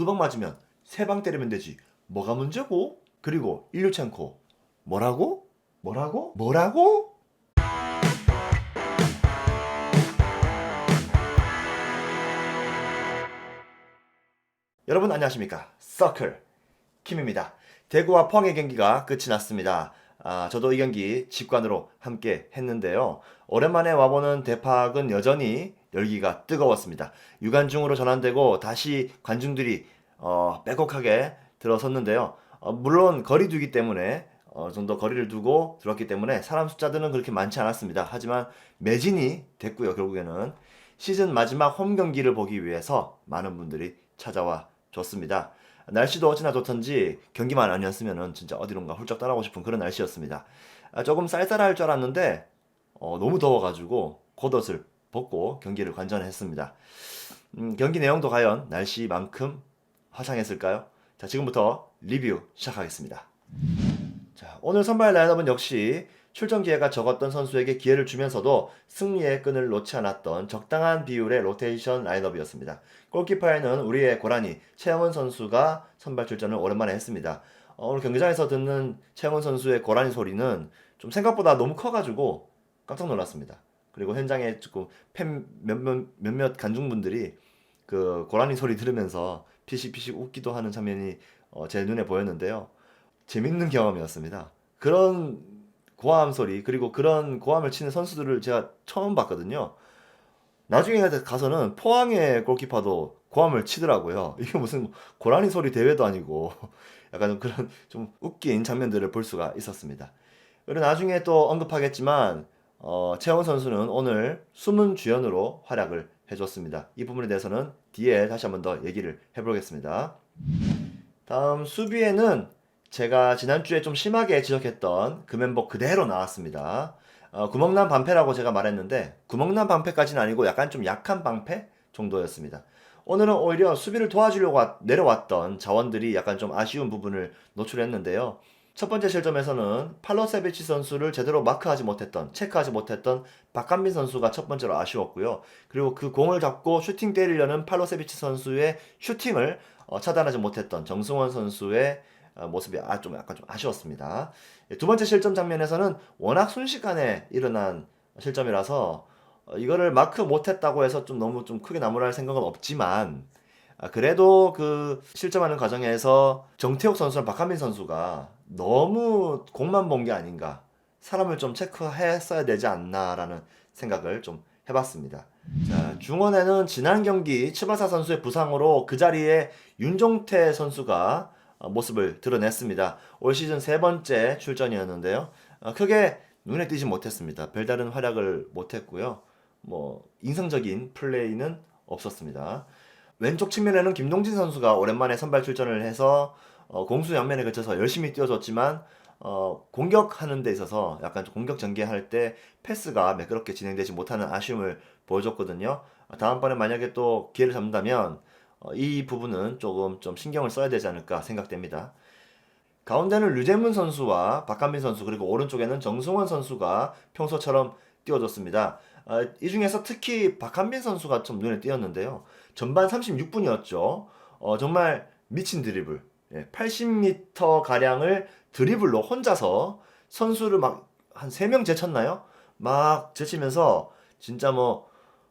두 방 맞으면 세 방 때리면 되지. 뭐가 문제고? 그리고 일류첸코 뭐라고? 뭐라고? 뭐라고? 여러분 안녕하십니까? 서클 킴입니다. 대구와 포항의 경기가 끝이 났습니다. 아, 저도 이 경기 직관으로 함께 했는데요. 오랜만에 와보는 대팍은 여전히 열기가 뜨거웠습니다. 유관중으로 전환되고 다시 관중들이 어, 빼곡하게 들어섰는데요. 어, 물론 거리 두기 때문에 어, 정도 거리를 두고 들었기 때문에 사람 숫자들은 그렇게 많지 않았습니다. 하지만 매진이 됐고요. 결국에는 시즌 마지막 홈 경기를 보기 위해서 많은 분들이 찾아와 줬습니다. 날씨도 어찌나 좋던지 경기만 아니었으면 진짜 어디론가 훌쩍 떠나고 싶은 그런 날씨였습니다. 아, 조금 쌀쌀할 줄 알았는데 어, 너무 더워가지고 겉옷을 벗고 경기를 관전했습니다. 음, 경기 내용도 과연 날씨만큼 화창했을까요? 자, 지금부터 리뷰 시작하겠습니다. 자, 오늘 선발 라인업은 역시 출전 기회가 적었던 선수에게 기회를 주면서도 승리의 끈을 놓지 않았던 적당한 비율의 로테이션 라인업이었습니다. 골키퍼에는 우리의 고라니 최영은 선수가 선발 출전을 오랜만에 했습니다. 어, 오늘 경기장에서 듣는 최영은 선수의 고라니 소리는 좀 생각보다 너무 커가지고 깜짝 놀랐습니다. 그리고 현장에 조금 팬 몇몇 몇몇 관중분들이 그 고라니 소리 들으면서 피식피식 웃기도 하는 장면이 어, 제 눈에 보였는데요. 재밌는 경험이었습니다. 그런 고함 소리 그리고 그런 고함을 치는 선수들을 제가 처음 봤거든요. 나중에 가서는 포항의 골키퍼도 고함을 치더라고요. 이게 무슨 고라니 소리 대회도 아니고 약간 좀 그런 좀 웃긴 장면들을 볼 수가 있었습니다. 그리고 나중에 또 언급하겠지만 어, 최원 선수는 오늘 숨은 주연으로 활약을 해줬습니다. 이 부분에 대해서는 뒤에 다시 한번 더 얘기를 해보겠습니다. 다음 수비에는 제가 지난주에 좀 심하게 지적했던 그 멤버 그대로 나왔습니다. 어, 구멍난 방패라고 제가 말했는데 구멍난 방패까지는 아니고 약간 좀 약한 방패 정도였습니다. 오늘은 오히려 수비를 도와주려고 와- 내려왔던 자원들이 약간 좀 아쉬운 부분을 노출했는데요. 첫 번째 실점에서는 팔로세비치 선수를 제대로 마크하지 못했던, 체크하지 못했던 박한빈 선수가 첫 번째로 아쉬웠고요. 그리고 그 공을 잡고 슈팅 때리려는 팔로세비치 선수의 슈팅을 어, 차단하지 못했던 정승원 선수의 어, 모습이 아, 좀 약간 좀 아쉬웠습니다. 예, 두 번째 실점 장면에서는 워낙 순식간에 일어난 실점이라서 어, 이거를 마크 못했다고 해서 좀 너무 좀 크게 나무랄 생각은 없지만 아, 그래도 그 실점하는 과정에서 정태욱 선수랑 박한민 선수가 너무 공만 본 게 아닌가 사람을 좀 체크했어야 되지 않나라는 생각을 좀 해봤습니다. 자, 중원에는 지난 경기 치바사 선수의 부상으로 그 자리에 윤종태 선수가 어, 모습을 드러냈습니다. 올 시즌 세 번째 출전이었는데요. 어, 크게 눈에 띄지 못했습니다. 별다른 활약을 못했고요. 뭐 인상적인 플레이는 없었습니다. 왼쪽 측면에는 김동진 선수가 오랜만에 선발 출전을 해서 어, 공수 양면에 걸쳐서 열심히 뛰어줬지만 어, 공격하는 데 있어서 약간 좀 공격 전개할 때 패스가 매끄럽게 진행되지 못하는 아쉬움을 보여줬거든요. 어, 다음번에 만약에 또 기회를 잡는다면 어, 이 부분은 조금 좀 신경을 써야 되지 않을까 생각됩니다. 가운데는 류재문 선수와 박한빈 선수 그리고 오른쪽에는 정승원 선수가 평소처럼 띄워줬습니다. 어, 이 중에서 특히 박한빈 선수가 좀 눈에 띄었는데요. 전반 36분이었죠. 어, 정말 미친 드리블. 80m 가량을 드리블로 혼자서 선수를 막 한 3명 제쳤나요? 막 제치면서 진짜 뭐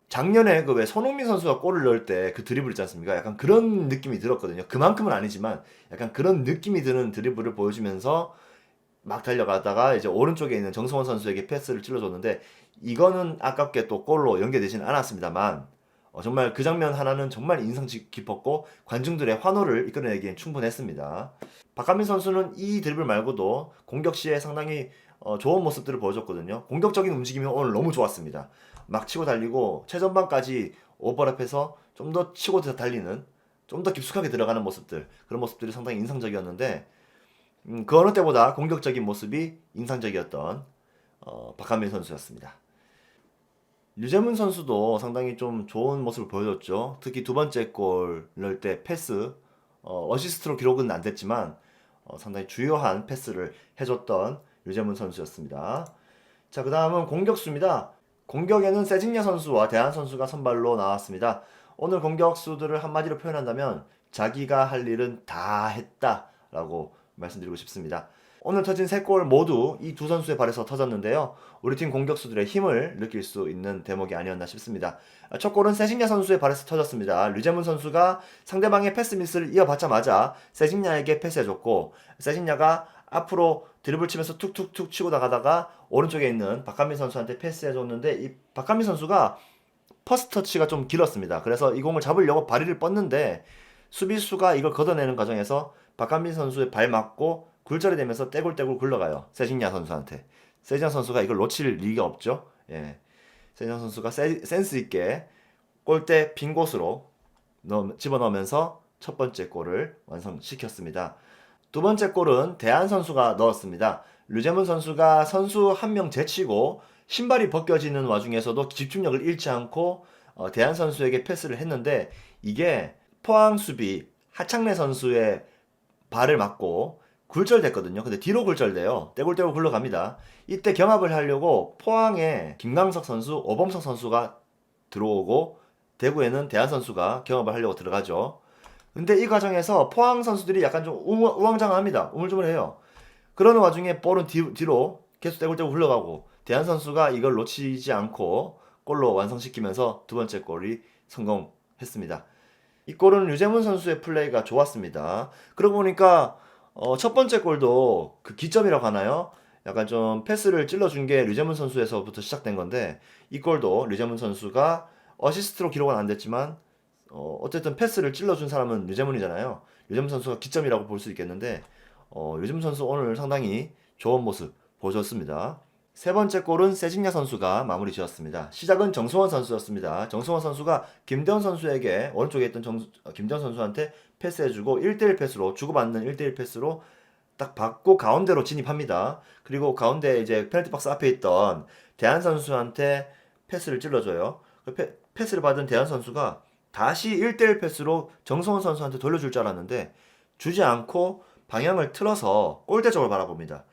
작년에 그 왜 손흥민 선수가 골을 넣을 때 그 드리블 있지 않습니까? 약간 그런 느낌이 들었거든요. 그만큼은 아니지만 약간 그런 느낌이 드는 드리블을 보여주면서 막 달려가다가 이제 오른쪽에 있는 정성원 선수에게 패스를 찔러줬는데 이거는 아깝게 또 골로 연계되지는 않았습니다만 어, 정말 그 장면 하나는 정말 인상 깊었고 관중들의 환호를 이끌어내기엔 충분했습니다. 박한민 선수는 이 드리블 말고도 공격 시에 상당히 어, 좋은 모습들을 보여줬거든요. 공격적인 움직임이 오늘 너무 좋았습니다. 막 치고 달리고 최전방까지 오버랩해서 좀 더 치고 달리는 좀 더 깊숙하게 들어가는 모습들 그런 모습들이 상당히 인상적이었는데 음, 그 어느 때보다 공격적인 모습이 인상적이었던 어, 박한민 선수였습니다. 류재문 선수도 상당히 좀 좋은 모습을 보여줬죠. 특히 두 번째 골 넣을 때 패스, 어, 어시스트로 기록은 안 됐지만 어, 상당히 주요한 패스를 해줬던 류재문 선수였습니다. 자, 그 다음은 공격수입니다. 공격에는 세징야 선수와 대한 선수가 선발로 나왔습니다. 오늘 공격수들을 한마디로 표현한다면 자기가 할 일은 다 했다라고 말씀드리고 싶습니다. 오늘 터진 세 골 모두 이 두 선수의 발에서 터졌는데요. 우리 팀 공격수들의 힘을 느낄 수 있는 대목이 아니었나 싶습니다. 첫 골은 세징야 선수의 발에서 터졌습니다. 류재문 선수가 상대방의 패스 미스를 이어받자마자 세징야에게 패스해줬고 세징야가 앞으로 드리블 치면서 툭툭툭 치고 나가다가 오른쪽에 있는 박한민 선수한테 패스해줬는데 이 박한민 선수가 퍼스트 터치가 좀 길었습니다. 그래서 이 공을 잡으려고 발리를 뻗는데 수비수가 이걸 걷어내는 과정에서 박한민 선수의 발 맞고 굴절이 되면서 떼굴떼굴 굴러가요. 세징야 선수한테. 세징야 선수가 이걸 놓칠 리가 없죠. 예. 세징야 선수가 세, 센스 있게 골대 빈 곳으로 넣, 집어넣으면서 첫 번째 골을 완성시켰습니다. 두 번째 골은 대한 선수가 넣었습니다. 류재문 선수가 선수 한 명 제치고 신발이 벗겨지는 와중에서도 집중력을 잃지 않고 어, 대한 선수에게 패스를 했는데 이게 포항 수비 하창래 선수의 발을 맞고 굴절됐거든요. 근데 뒤로 굴절돼요. 떼굴떼굴 굴러갑니다. 이때 경합을 하려고 포항에 김강석 선수, 오범석 선수가 들어오고 대구에는 대한 선수가 경합을 하려고 들어가죠. 근데 이 과정에서 포항 선수들이 약간 좀 우왕- 우왕좌왕합니다. 우물쭈물해요. 그러는 와중에 볼은 뒤, 뒤로 계속 떼굴떼굴 흘러가고 대한 선수가 이걸 놓치지 않고 골로 완성시키면서 두 번째 골이 성공했습니다. 이 골은 류재문 선수의 플레이가 좋았습니다. 그러고 보니까 어, 첫 번째 골도 그 기점이라고 하나요? 약간 좀 패스를 찔러준 게 류재문 선수에서부터 시작된 건데 이 골도 류재문 선수가 어시스트로 기록은 안 됐지만 어, 어쨌든 패스를 찔러준 사람은 류재문이잖아요. 류재문 선수가 기점이라고 볼 수 있겠는데 어, 류재문 선수 오늘 상당히 좋은 모습 보여줬습니다. 세 번째 골은 세징야 선수가 마무리 지었습니다. 시작은 정승원 선수였습니다. 정승원 선수가 김대원 선수에게 오른쪽에 있던 정, 어, 김대원 선수한테 패스해주고 1대1 패스로 주고받는 1대1 패스로 딱 받고 가운데로 진입합니다. 그리고 가운데 이제 페널티 박스 앞에 있던 대한 선수한테 패스를 찔러줘요. 그 패, 패스를 받은 대한 선수가 다시 1대1 패스로 정성원 선수한테 돌려줄 줄 알았는데 주지 않고 방향을 틀어서 골대 쪽을 바라봅니다.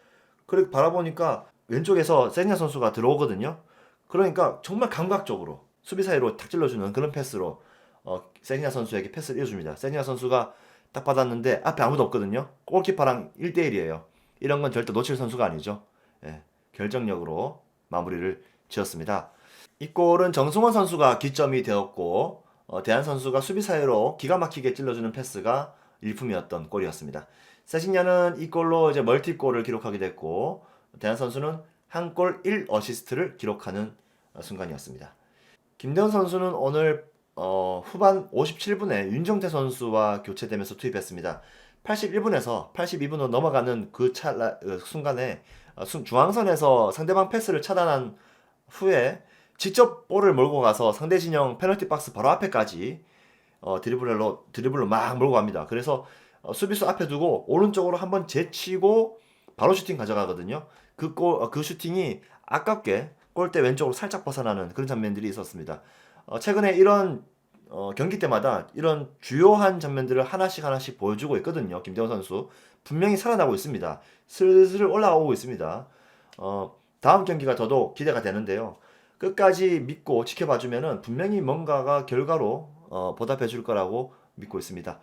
그렇게 바라보니까 왼쪽에서 세냐 선수가 들어오거든요. 그러니까 정말 감각적으로 수비 사이로 탁 찔러주는 그런 패스로 어, 세냐 선수에게 패스를 이어줍니다. 세냐 선수가 딱 받았는데 앞에 아무도 없거든요. 골키퍼랑 1대1이에요. 이런 건 절대 놓칠 선수가 아니죠. 예, 결정력으로 마무리를 지었습니다. 이 골은 정승원 선수가 기점이 되었고 어, 대한 선수가 수비 사이로 기가 막히게 찔러주는 패스가 일품이었던 골이었습니다. 세징야는 이 골로 이제 멀티골을 기록하게 됐고 대한 선수는 한 골 1어시스트를 기록하는 어, 순간이었습니다. 김대현 선수는 오늘 어, 후반 57분에 윤정태 선수와 교체되면서 투입했습니다. 81분에서 82분으로 넘어가는 그 찰나 그 순간에 어, 순- 중앙선에서 상대방 패스를 차단한 후에 직접 볼을 몰고 가서 상대 진영 페널티 박스 바로 앞에까지 어, 드리블로 드리블로 막 몰고 갑니다. 그래서 어, 수비수 앞에 두고 오른쪽으로 한번 제치고 바로 슈팅 가져가거든요. 그 골, 어, 그 슈팅이 아깝게 골대 왼쪽으로 살짝 벗어나는 그런 장면들이 있었습니다. 어, 최근에 이런 어, 경기 때마다 이런 주요한 장면들을 하나씩 하나씩 보여주고 있거든요. 김대원 선수 분명히 살아나고 있습니다. 슬슬 올라오고 있습니다. 어, 다음 경기가 더더욱 기대가 되는데요. 끝까지 믿고 지켜봐주면은 분명히 뭔가가 결과로 어, 보답해 줄 거라고 믿고 있습니다.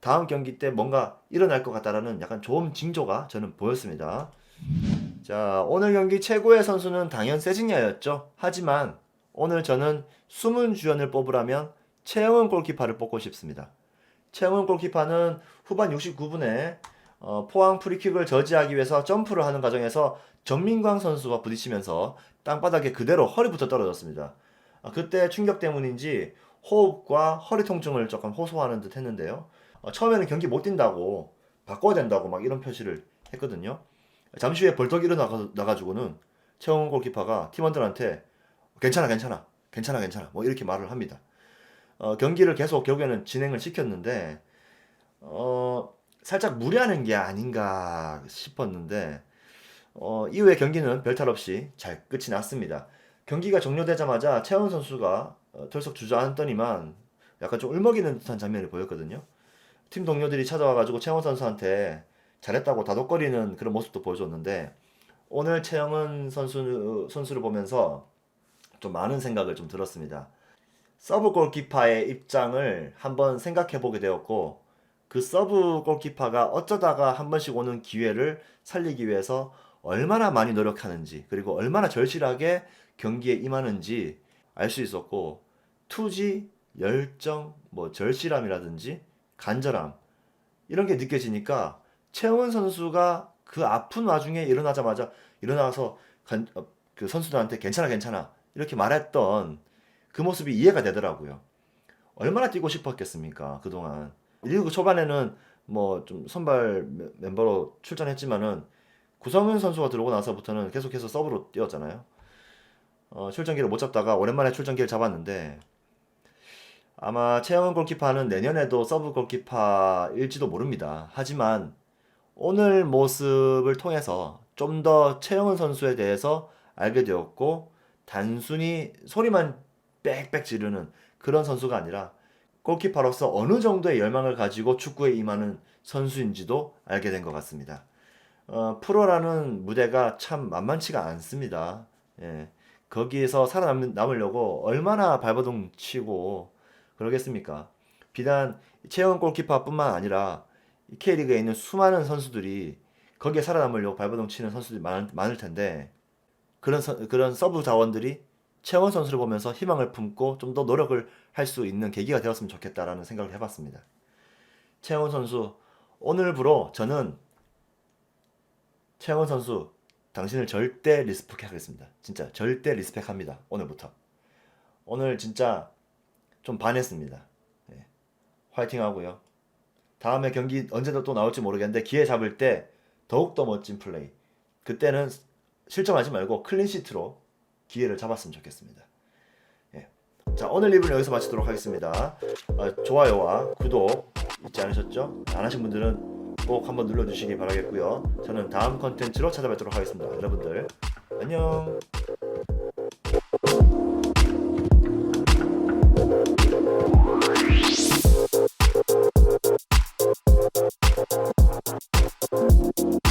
다음 경기 때 뭔가 일어날 것 같다라는 약간 좋은 징조가 저는 보였습니다. 자, 오늘 경기 최고의 선수는 당연 세징야였죠. 하지만 오늘 저는 숨은 주연을 뽑으라면 최영은 골키퍼를 뽑고 싶습니다. 최영은 골키퍼는 후반 69분에 어, 포항 프리킥을 저지하기 위해서 점프를 하는 과정에서 전민광 선수와 부딪히면서 땅바닥에 그대로 허리부터 떨어졌습니다. 아, 그때 충격 때문인지 호흡과 허리 통증을 조금 호소하는 듯 했는데요. 어, 처음에는 경기 못 뛴다고 바꿔야 된다고 막 이런 표시를 했거든요. 잠시 후에 벌떡 일어나가지고는 최영훈 골키퍼가 팀원들한테 괜찮아 괜찮아 괜찮아 괜찮아 뭐 이렇게 말을 합니다. 어, 경기를 계속 결국에는 진행을 시켰는데 어, 살짝 무리하는 게 아닌가 싶었는데 어, 이후에 경기는 별탈 없이 잘 끝이 났습니다. 경기가 종료되자마자 최원 선수가 어, 덜썩 주저앉더니만 약간 좀 울먹이는 듯한 장면을 보였거든요. 팀 동료들이 찾아와가지고 최원 선수한테 잘했다고 다독거리는 그런 모습도 보여줬는데 오늘 최영은 선수 선수를 보면서 좀 많은 생각을 좀 들었습니다. 서브 골키퍼의 입장을 한번 생각해 보게 되었고 그 서브 골키퍼가 어쩌다가 한 번씩 오는 기회를 살리기 위해서 얼마나 많이 노력하는지 그리고 얼마나 절실하게 경기에 임하는지 알 수 있었고 투지, 열정, 뭐 절실함이라든지 간절함 이런 게 느껴지니까 최원 선수가 그 아픈 와중에 일어나자마자 일어나서 간- 어, 그 선수들한테 괜찮아 괜찮아 이렇게 말했던 그 모습이 이해가 되더라고요. 얼마나 뛰고 싶었겠습니까 그동안 리그 초반에는 뭐 좀 선발 멤- 멤버로 출전했지만은 구성윤 선수가 들어오고 나서부터는 계속해서 서브로 뛰었잖아요. 어, 출전기를 못 잡다가 오랜만에 출전기를 잡았는데 아마 최영은 골키퍼는 내년에도 서브 골키퍼일지도 모릅니다. 하지만 오늘 모습을 통해서 좀 더 최영은 선수에 대해서 알게 되었고 단순히 소리만 빽빽 지르는 그런 선수가 아니라 골키퍼로서 어느 정도의 열망을 가지고 축구에 임하는 선수인지도 알게 된 것 같습니다. 어, 프로라는 무대가 참 만만치가 않습니다. 예. 거기에서 살아남으려고 얼마나 발버둥 치고 그러겠습니까? 비단 최영 골키퍼뿐만 아니라 이 K리그에 있는 수많은 선수들이 거기에 살아남으려고 발버둥 치는 선수들이 많을, 많을 텐데 그런 서- 그런 서브 자원들이 최원 선수를 보면서 희망을 품고 좀 더 노력을 할 수 있는 계기가 되었으면 좋겠다라는 생각을 해봤습니다. 최원 선수 오늘부로 저는 최원 선수 당신을 절대 리스펙하겠습니다. 진짜 절대 리스펙합니다. 오늘부터 오늘 진짜 좀 반했습니다. 예. 화이팅 하고요. 다음에 경기 언제 또 나올지 모르겠는데 기회 잡을 때 더욱더 멋진 플레이. 그때는 실점하지 말고 클린시트로 기회를 잡았으면 좋겠습니다. 예. 자 오늘 리뷰는 여기서 마치도록 하겠습니다. 어, 좋아요와 구독 잊지 않으셨죠? 안 하신 분들은 꼭 한번 눌러주시기 바라겠고요. 저는 다음 컨텐츠로 찾아뵙도록 하겠습니다. 여러분들 안녕.